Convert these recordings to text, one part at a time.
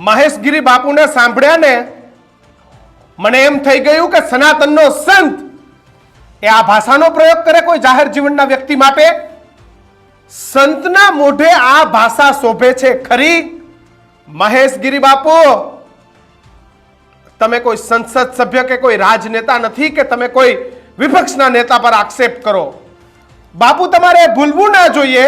મહેશગીરી બાપુને સાંભળ્યા ને મને એમ થઈ ગયું કે સનાતનનો સંત એ આ ભાષાનો પ્રયોગ કરે કોઈ જાહેર જીવનના વ્યક્તિ માટે? સંતના મોઢે આ ભાષા શોભે છે ખરી? મહેશગીરી બાપુ, તમે કોઈ સંસદ સભ્ય કે કોઈ રાજનેતા નથી કે તમે કોઈ વિપક્ષના નેતા પર આક્ષેપ કરો? બાપુ, તમારે ભૂલવું ના જોઈએ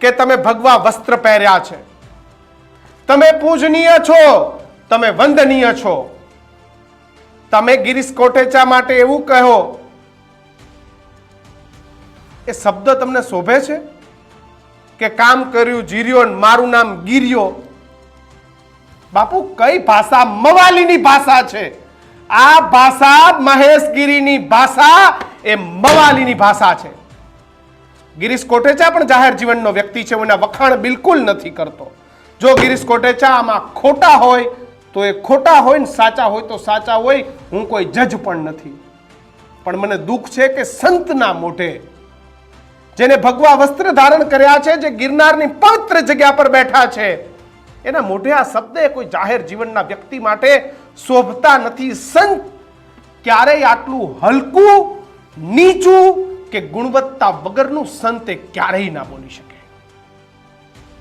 કે તમે ભગવા વસ્ત્ર પહેર્યા છે. તમે પૂજનીય છો, તમે વંદનીય છો. તમે ગિરીશ કોટેચા માટે એવું કહો, એ શબ્દ તમને શોભે છે? કે કામ કર્યું, જીર્યો મારું નામ ગીર્યો. બાપુ, કઈ ભાષા? મવાલીની ભાષા છે. આ ભાષા મહેશગીરીની ભાષા, એ મવાલીની ભાષા છે. ગિરીશ કોટેચા પણ જાહેર જીવનનો વ્યક્તિ છે, હું એના વખાણ બિલકુલ નથી કરતો. જો ગિરીશ કોટેચા આમાં ખોટા હોય, તો એ ખોટા હોય ને સાચા હોય તો સાચા હોય, હું કોઈ જજ પણ નથી. પણ મને દુઃખ છે કે સંતના મોઢે, જેને ભગવા વસ્ત્ર ધારણ કર્યા છે, જે ગિરનારની પવિત્ર જગ્યા પર બેઠા છે, એના મોઢે આ શબ્દ એ કોઈ જાહેર જીવનના વ્યક્તિ માટે શોભતા નથી. સંત ક્યારેય આટલું હલકું, નીચું કે ગુણવત્તા વગરનું સંત એ ક્યારેય ના બોલી શકે.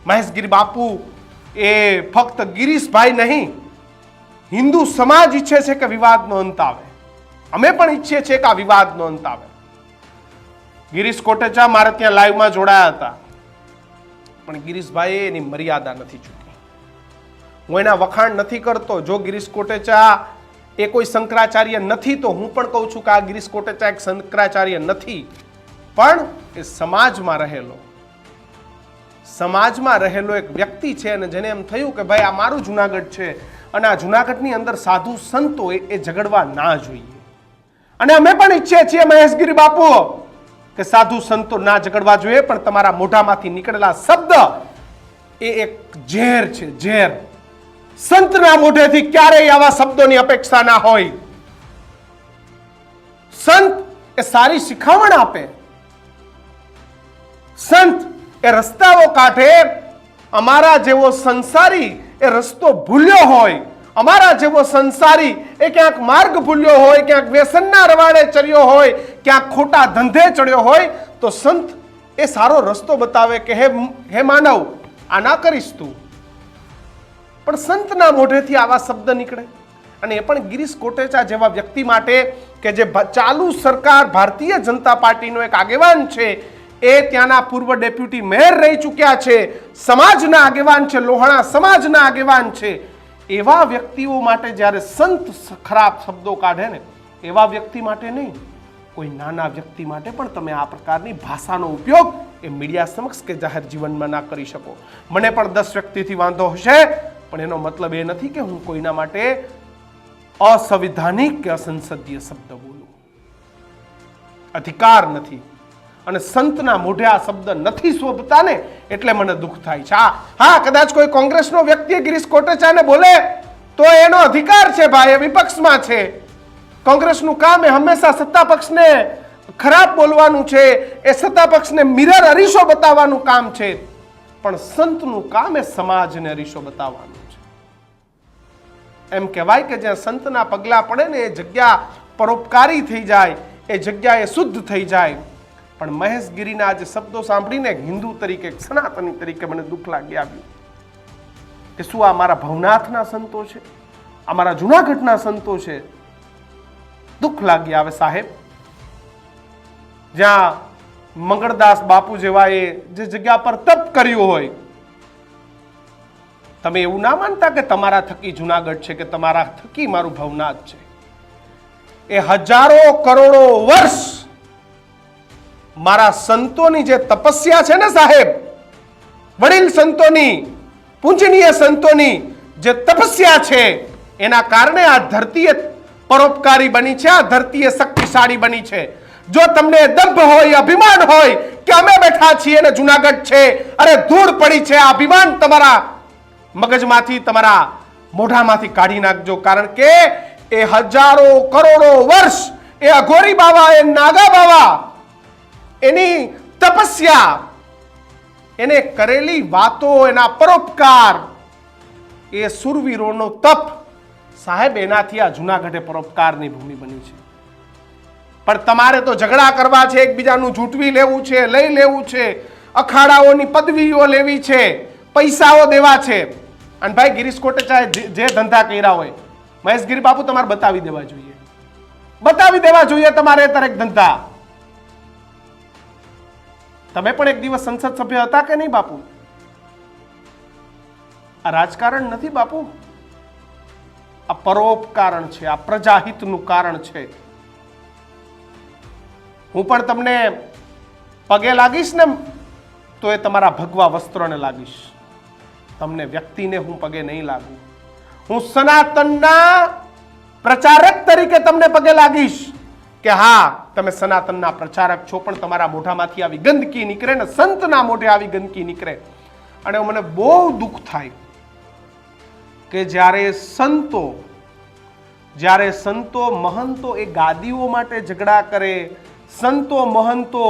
મહેશગીરી બાપુ એ ફક્ત ગિરીશભાઈ નહીં, હિન્દુ સમાજ ઈચ્છે છે કે વિવાદનો અંત આવે અમે પણ ઈચ્છીએ છીએ કે આ વિવાદનો અંત આવે ગિરીશ કોટેચા મારે ત્યાં લાઈવમાં જોડાયા હતા. પણ ગિરીશભાઈએ એની મર્યાદા નથી ચૂકી. હું એના વખાણ નથી કરતો. જો ગિરીશ કોટેચા એ કોઈ શંકરાચાર્ય નથી, તો હું પણ કહું છું કે આ ગિરીશ કોટેચા એક શંકરાચાર્ય નથી. પણ એ સમાજમાં રહેલો સમાજમાં રહેલો એક વ્યક્તિ છે અને જેને એમ થયું કે ભાઈ આ મારું જુનાગઢ છે અને આ જુનાગઢની અંદર સાધુ સંતો એ ઝઘડવા ના જોઈએ. અને અમે પણ ઈચ્છીએ છીએ મહેશગીરી બાપુ કે સાધુ સંતો ના ઝઘડવા જોઈએ, પણ તમારા મોઢામાંથી નીકળેલા શબ્દ એ એક ઝેર છે, ઝેર. સંતના મોઢેથી ક્યારેય આવા શબ્દોની અપેક્ષા ના હોય. સંત એ સારી શિખામણ આપે. સંત એ રસ્તાઓ કાંઠે અમારા જેવો સંસારી એ રસ્તો ભૂલ્યો હોય, અમારા જેવો સંસારી એ ક્યાંક માર્ગ ભૂલ્યો હોય, ક્યાંક વ્યસનના રવાડે ચડ્યો હોય, ક્યાંક ખોટા ધંધે ચડ્યો હોય, તો સંત એ સારો રસ્તો બતાવે કે હે હે માનવ આ ના કરીશ તું. પણ સંતના મોઢેથી આવા શબ્દ નીકળે. અને એ પણ ગિરીશ કોટેચા જેવા વ્યક્તિ માટે કે જે ચાલુ સરકાર ભારતીય જનતા પાર્ટીનો એક આગેવાન છે એ ત્યાંના પૂર્વ ડેપ્યુટી મેયર રહી ચૂક્યા છે. સમાજના આગેવાન છે, લોહાણા સમાજના આગેવાન છે. એવા વ્યક્તિઓ માટે જ્યારે સંત ખરાબ શબ્દો કાઢે ને, એવા વ્યક્તિ માટે નહીં. કોઈ નાના વ્યક્તિ માટે પણ તમે આ પ્રકારની ભાષાનો ઉપયોગ એ મીડિયા સમક્ષ કે જાહેર જીવનમાં ના કરી શકો. મને પણ દસ વ્યક્તિથી વાંધો હશે, પણ એનો મતલબ એ નથી કે હું કોઈના માટે અસંવિધાનિક કે અસંસદીય શબ્દ બોલું. અધિકાર નથી. અને સંતના મોઢે આ શબ્દ નથી શોભતા ને એટલે મને દુઃખ થાય છે. હા હા, કદાચ કોઈ કોંગ્રેસનો વ્યક્તિ ગિરીશ કોટેચાને બોલે, તો એનો અધિકાર છે ભાઈ, એ વિપક્ષમાં છે. કોંગ્રેસનું કામ એ હંમેશા સત્તા પક્ષને ખરાબ બોલવાનું છે, એ સત્તા પક્ષને મિરર અરીસો બતાવવાનું કામ છે. પણ સંતનું કામ એ સમાજને અરીસો બતાવવાનું છે. એમ કહેવાય કે જ્યાં સંતના પગલા પડે ને એ જગ્યા પરોપકારી થઈ જાય, એ જગ્યા એ શુદ્ધ થઈ જાય. પણ મહેશગીરીના આજે શબ્દો સાંભળીને હિન્દુ તરીકે એક સનાતની તરીકે મને દુઃખ લાગી આવ્યું કે શું આ મારા ભવનાથના સંતો છે? આ મારા જુનાગઢના સંતો છે? દુઃખ લાગી આવે સાહેબ. જ્યાં મંગળદાસ બાપુ જેવા એ જે જગ્યા પર તપ કર્યું હોય, તમે એવું ના માનતા કે તમારા થકી જુનાગઢ છે કે તમારા થકી મારું ભવનાથ છે? એ હજારો કરોડો વર્ષ મારા સંતોની જે તપસ્યા છે ને સાહેબ, વડીલ સંતોની, પૂજનીય સંતોની જે તપસ્યા છે, એના કારણે આ ધરતીએ પરોપકારી બની છે, આ ધરતીએ શક્તિશાળી બની છે. જો તમને દંભ હોય, અભિમાન હોય કે અમે બેઠા છીએ ને જુનાગઢ છે, અરે ધૂળ પડી છે, આ અભિમાન તમારા મગજમાંથી, તમારા મોઢામાંથી કાઢી નાખજો. કારણ કે એ હજારો કરોડો વર્ષ એ અઘોરી બાવા, એ નાગા બાવા એની તપસ્યા, એને કરેલી વાતો, એના પરોપકાર, એ સુરવીરોનો તપ સાહેબ એનાથી આ જુનાગઢે પરોપકારની ભૂમિ બની છે. પણ તમારે તો ઝઘડા કરવા છે, એકબીજાનું જૂટવી લેવું છે, લઈ લેવું છે, અખાડાઓની પદવીઓ લેવી છે, પૈસાઓ દેવા છે. અને ભાઈ ગિરીશ કોટેચાએ જે ધંધા કર્યા હોય, મહેશગીરી બાપુ તમારે બતાવી દેવા જોઈએ. બતાવી દેવા જોઈએ તમારે દરેક ધંધા. તમે પણ એક દિવસ સંસદ સભ્ય હતા કે નહીં, બાપુ? આ રાજકારણ નથી, બાપુ? આ પરોપકારણ છે, આ પ્રજાહિતનું કારણ છે. હું પણ તમને પગે લાગીશ ને તો એ તમારા ભગવા વસ્ત્રોને લાગીશ. તમને વ્યક્તિને હું પગે નહીં લાગુ. હું સનાતનના પ્રચારક તરીકે તમને પગે લાગીશ કે હા તમે સનાતનના પ્રચારક છો, પણ તમારા મોઢામાંથી આવી ગંદકી નીકળે ને સંતના મોઢે આવી ગંદકી નીકળે. અને મને બહુ દુઃખ થાય કે જ્યારે સંતો જ્યારે સંતો મહંતો એ ગાદીઓ માટે ઝઘડા કરે, સંતો મહંતો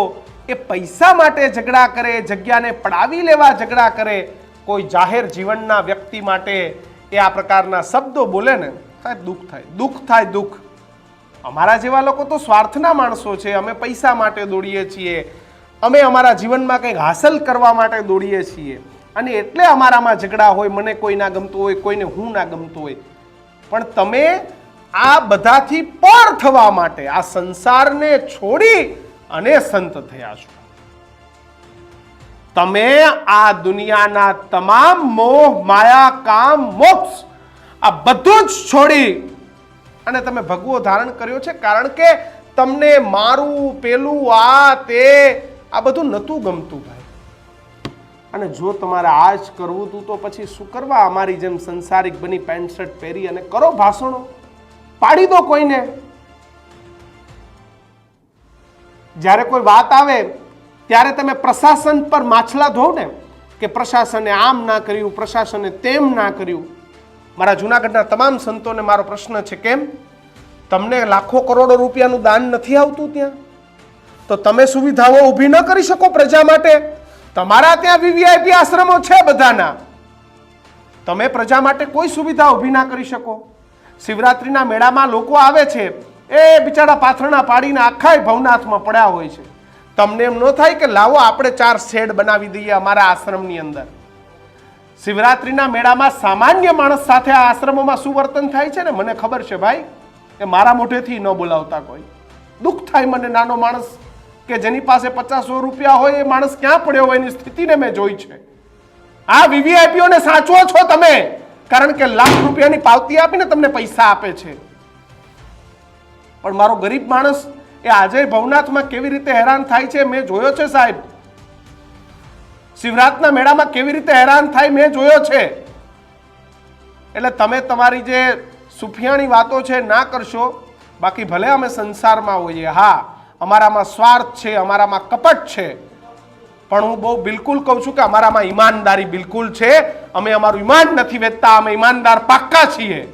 એ પૈસા માટે ઝઘડા કરે, જગ્યાને પડાવી લેવા ઝઘડા કરે, કોઈ જાહેર જીવનના વ્યક્તિ માટે એ આ પ્રકારના શબ્દો બોલે ને દુઃખ થાય દુઃખ થાય દુઃખ. અમારા જેવા લોકો તો સ્વાર્થના માણસો છે. અમે પૈસા માટે દોડીએ છીએ. અમે અમારા જીવનમાં કંઈક હાંસલ કરવા માટે દોડીએ છીએ. અને એટલે અમારામાં ઝઘડા હોય, મને કોઈ ના ગમતું હોય, કોઈને હું ના ગમતું હોય. પણ તમે આ બધાથી પર થવા માટે, આ સંસારને છોડી અને સંત થયા છો. તમે આ દુનિયાના તમામ મોહ, માયા, કામ, મોક્ષ આ બધું જ છોડી અને તમે ભગવો ધારણ કર્યો છે કારણ કે તમને મારું પેલું આ તે આ બધું નહોતું ગમતું ભાઈ. અને જો તમારે આ જ કરવું હતું તો પછી શું કરવા? અમારી જેમ સંસારિક બની પેન્ટ શર્ટ પહેરી અને કરો ભાષણો. પાડી દો કોઈને. જ્યારે કોઈ વાત આવે, ત્યારે તમે પ્રશાસન પર માછલા ધો ને કે પ્રશાસને આમ ના કર્યું, પ્રશાસને તેમ ના કર્યું. મારા જૂનાગઢના તમામ સંતોને મારો પ્રશ્ન છે કેમ? તમને લાખો કરોડો રૂપિયાનું દાન નથી આવતું ત્યાં? તો તમે સુવિધાઓ ઊભી ન કરી શકો પ્રજા માટે? તમારા ત્યાં વીવીઆઈપી આશ્રમો છે બધાના. તમે પ્રજા માટે કોઈ સુવિધા ઊભી ના કરી શકો. શિવરાત્રિના મેળામાં લોકો આવે છે. એ બિચારા પાથરણા પાડીને આખા ભવનાથમાં પડ્યા હોય છે. તમને એમ ન થાય કે લાવો આપણે ચાર શેડ બનાવી દઈએ અમારા આશ્રમની અંદર. શિવરાત્રિના મેળામાં સામાન્ય માણસ સાથે આ આશ્રમોમાં શું વર્તન થાય છે ને? મને ખબર છે ભાઈ. કે મારા મોઢેથી ન બોલાવતા કોઈ. દુઃખ થાય મને નાનો માણસ કે જેની પાસે પચાસો રૂપિયા હોય, એ માણસ ક્યાં પડ્યો હોય એની સ્થિતિને મેં જોઈ છે. આ વીવીઆઈપીઓને સાચવો છો તમે? કારણ કે લાખ રૂપિયાની પાવતી આપીને તમને પૈસા આપે છે. પણ મારો ગરીબ માણસ એ આજે ભવનાથમાં કેવી રીતે હેરાન થાય છે મેં જોયો છે સાહેબ. શિવરાતના મેળામાં કેવી રીતે હેરાન થાય મેં જોયો છે. એટલે તમે તમારી જે સુફિયાણી વાતો છે ના કરશો, બાકી ભલે અમે સંસારમાં હોઈએ, હા, અમારામાં સ્વાર્થ છે, અમારામાં કપટ છે, પણ હું બહુ બિલકુલ કહું છું કે અમારામાં ઈમાનદારી બિલકુલ છે, અમે અમારું ઈમાન નથી વેચતા, અમે ઈમાનદાર પાક્કા છીએ.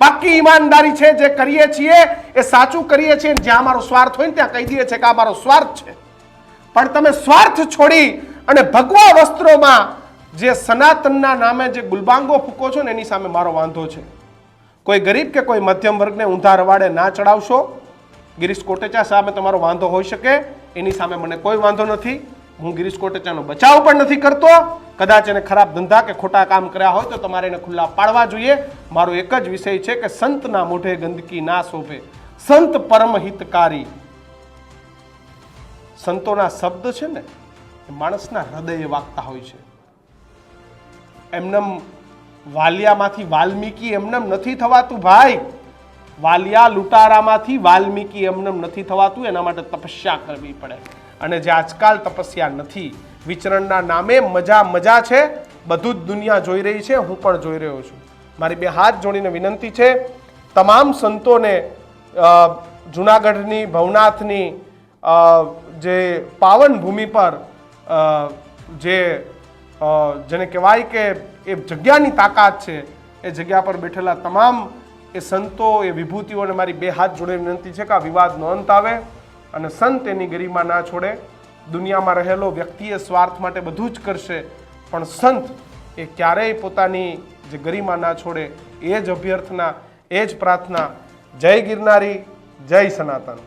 પાક્કી ઈમાનદારી છે જે કરીએ છીએ, એ સાચું કરીએ છીએ, જ્યાં અમારો સ્વાર્થ હોય ને ત્યાં કહી દઈએ છીએ કે આ મારો સ્વાર્થ છે. પણ તમે સ્વાર્થ છોડી અને ભગવા વસ્ત્રોમાં જે સનાતનના નામે જે ગુલબાંગો ફૂકો છો ને, એની સામે મારો વાંધો છે. કોઈ ગરીબ કે કોઈ મધ્યમ વર્ગને ઊંધા રવાડે ના ચડાવશો, ગિરીશ કોટેચા સામે તમારો વાંધો હોઈ શકે, એની સામે મને કોઈ વાંધો નથી. હું ગિરીશ કોટેચાનો બચાવ પણ નથી કરતો. કદાચ એને ખરાબ ધંધા કે ખોટા કામ કર્યા હોય તો તમારે એને ખુલ્લા પાડવા જોઈએ. મારો એક જ વિષય છે કે સંતના મોઢે ગંદકી ના શોભે. સંત પરમ હિતકારી સંતોના શબ્દ છે ને માણસના હૃદયે વાગતા હોય છે. એમનેમ વાલિયામાંથી વાલ્મીકી એમનેમ નથી થવાતું ભાઈ. વાલિયા લૂંટારામાંથી વાલ્મીકી એમનેમ નથી થવાતું, એના માટે તપસ્યા કરવી પડે. અને જે આજકાલ તપસ્યા નથી, વિચરણના નામે મજા મજા છે, બધું જ દુનિયા જોઈ રહી છે, હું પણ જોઈ રહ્યો છું. મારી બે હાથ જોડીને વિનંતી છે, તમામ સંતોને જુનાગઢની, ભવનાથની જે પાવન ભૂમિ પર જે જેને કહેવાય કે એ જગ્યાની તાકાત છે, એ જગ્યા પર બેઠેલા તમામ એ સંતો, એ વિભૂતિઓને મારી બે હાથ જોડે વિનંતી છે કે આ વિવાદનો અંત આવે અને સંત એની ગરિમા ના છોડે. દુનિયામાં રહેલો વ્યક્તિએ સ્વાર્થ માટે બધું જ કરશે, પણ સંત એ ક્યારેય પોતાની જે ગરિમા ના છોડે, એ જ અભ્યર્થના, એ જ પ્રાર્થના. જય ગિરનારી, જય સનાતન.